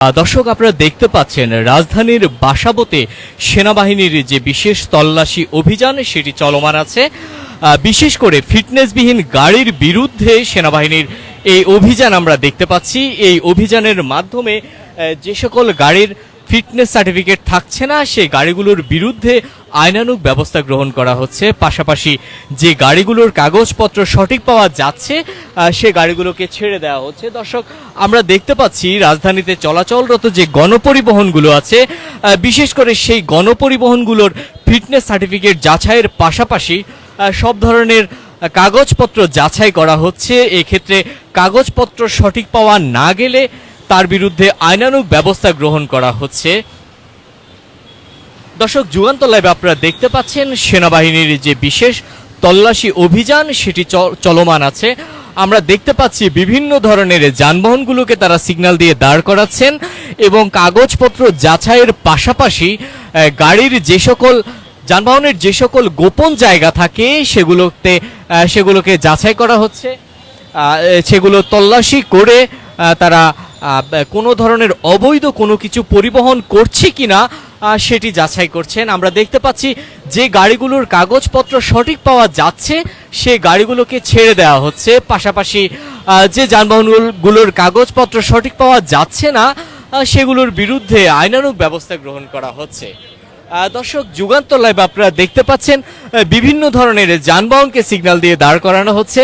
দর্শক, আপনারা দেখতে পাচ্ছেন, রাজধানীর বাসাবতে সেনাবাহিনীর যে বিশেষ তল্লাশি অভিযান, সেটি চলমান আছে। বিশেষ করে ফিটনেসবিহীন গাড়ির বিরুদ্ধে সেনাবাহিনীর এই অভিযান আমরা দেখতে পাচ্ছি। এই অভিযানের মাধ্যমে যে সকল গাড়ির ফিটনেস সার্টিফিকেট থাকছে না, সেই গাড়িগুলোর বিরুদ্ধে আইনানুগ ব্যবস্থা গ্রহণ করা হচ্ছে। পাশাপাশি যে গাড়িগুলোর কাগজপত্র সঠিক পাওয়া যাচ্ছে সে গাড়িগুলোকে ছেড়ে দেওয়া হচ্ছে। দর্শক, আমরা দেখতে পাচ্ছি রাজধানীতে চলাচলরত যে গণপরিবহনগুলো আছে বিশেষ করে সেই গণপরিবহনগুলোর ফিটনেস সার্টিফিকেট যাচাইয়ের পাশাপাশি সব ধরনের কাগজপত্র যাচাই করা হচ্ছে। এক্ষেত্রে কাগজপত্র সঠিক পাওয়া না গেলে তার বিরুদ্ধে আইনানুগ ব্যবস্থা গ্রহণ করা হচ্ছে। দর্শক যুগান্ত লাইভে আপনারা দেখতে পাচ্ছেন সেনাবাহিনীর যে বিশেষ তল্লাশি অভিযান, সেটি চলমান আছে। আমরা দেখতে পাচ্ছি বিভিন্ন ধরনের যানবাহনগুলোকে তারা সিগন্যাল দিয়ে দাঁড় করাচ্ছেন এবং কাগজপত্র যাচাইয়ের পাশাপাশি গাড়ির যে সকল, যানবাহনের যে সকল গোপন জায়গা থাকে, সেগুলোতে সেগুলোকে যাচাই করা হচ্ছে। সেগুলো তল্লাশি করে তারা কোনো ধরনের অবৈধ কোনো কিছু পরিবহন করছে কিনা সেটি যাচাই করছেন। আমরা দেখতে পাচ্ছি যে গাড়িগুলোর কাগজপত্র সঠিক পাওয়া যাচ্ছে, সে গাড়িগুলোকে ছেড়ে দেওয়া হচ্ছে। পাশাপাশি যে যানবাহনগুলোর কাগজপত্র সঠিক পাওয়া যাচ্ছে না সেগুলোর বিরুদ্ধে আইনানুগ ব্যবস্থা গ্রহণ করা হচ্ছে। দর্শক, যুগান্তর লাইভ আপনারা দেখতে পাচ্ছেন বিভিন্ন ধরনের যানবাহনকে সিগন্যাল দিয়ে দাঁড় করানো হচ্ছে।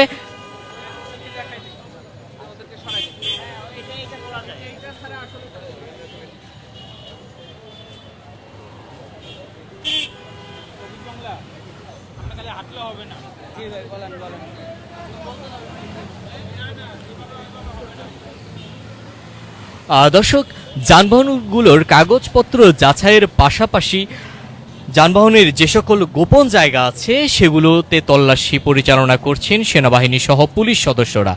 আহ, দর্শক যানবাহনগুলোর কাগজপত্র যাচাইয়ের পাশাপাশি যানবাহনের যে সকল গোপন জায়গা আছে সেগুলোতে তল্লাশি পরিচালনা করছেন সেনাবাহিনী সহ পুলিশ সদস্যরা।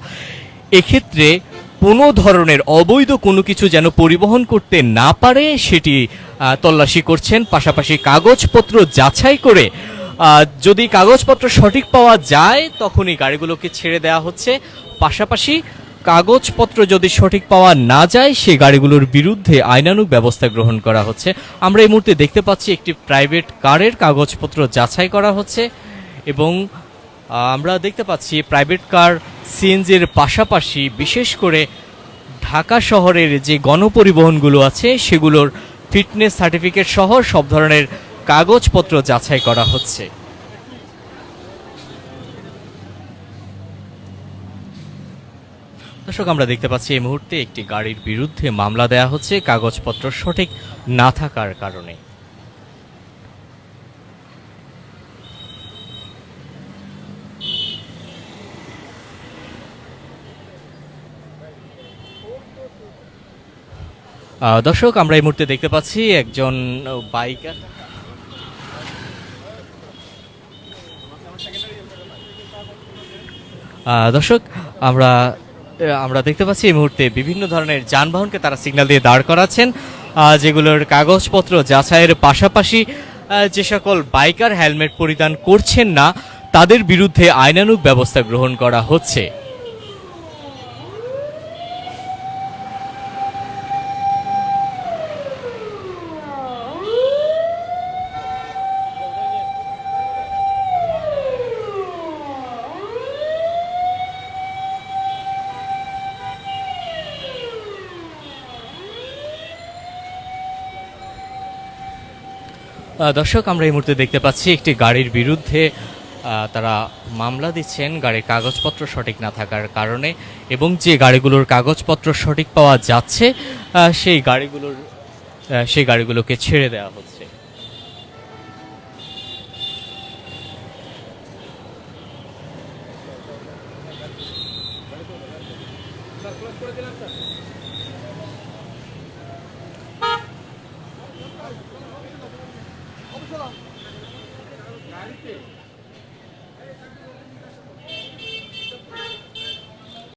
এক্ষেত্রে কোনো ধরনের অবৈধ কোনো কিছু যেন পরিবহন করতে না পারে সেটি আহ, তল্লাশি করছেন। পাশাপাশি কাগজপত্র যাচাই করে যদি কাগজপত্র সঠিক পাওয়া যায়, তখনই গাড়িগুলোকে ছেড়ে দেওয়া হচ্ছে। পাশাপাশি কাগজপত্র যদি সঠিক পাওয়া না যায়, সেই গাড়িগুলোর বিরুদ্ধে আইনানুগ ব্যবস্থা গ্রহণ করা হচ্ছে। আমরা এই মুহূর্তে দেখতে পাচ্ছি একটি প্রাইভেট কারের কাগজপত্র যাচাই করা হচ্ছে এবং আমরা দেখতে পাচ্ছি প্রাইভেট কার সিএনজির পাশাপাশি বিশেষ করে ঢাকা শহরের যে গণপরিবহনগুলো আছে, সেগুলোর ফিটনেস সার্টিফিকেট সহ সব ধরনের কাগজপত্র যাচাই করা হচ্ছে। দর্শক, আমরা দেখতে পাচ্ছি এই মুহূর্তে একটি গাড়ির বিরুদ্ধে মামলা দেয়া হচ্ছে, কাগজপত্র সঠিক না থাকার কারণে। দর্শক, আমরা এই মুহূর্তে দেখতে পাচ্ছি একজন বাইকার। দর্শক, আমরা আমরা দেখতে পাচ্ছি এই মুহূর্তে বিভিন্ন ধরনের যানবাহনকে তারা সিগন্যাল দিয়ে দাঁড় করাচ্ছেন যেগুলোর কাগজপত্র যাচাইয়ের পাশাপাশি যে সকল বাইকার হেলমেট পরিধান করছেন না, তাদের বিরুদ্ধে আইনানুগ ব্যবস্থা গ্রহণ করা হচ্ছে। দর্শক, আমরা এই মুহূর্তে দেখতে পাচ্ছি একটি গাড়ির বিরুদ্ধে তারা মামলা দিচ্ছেন। গাড়ির কাগজপত্র সঠিক না থাকার কারণে এবং যে গাড়িগুলোর কাগজপত্র সঠিক পাওয়া যাচ্ছে সেই গাড়িগুলোর সেই গাড়িগুলোকে ছেড়ে দেওয়া হচ্ছে। গাড়িতে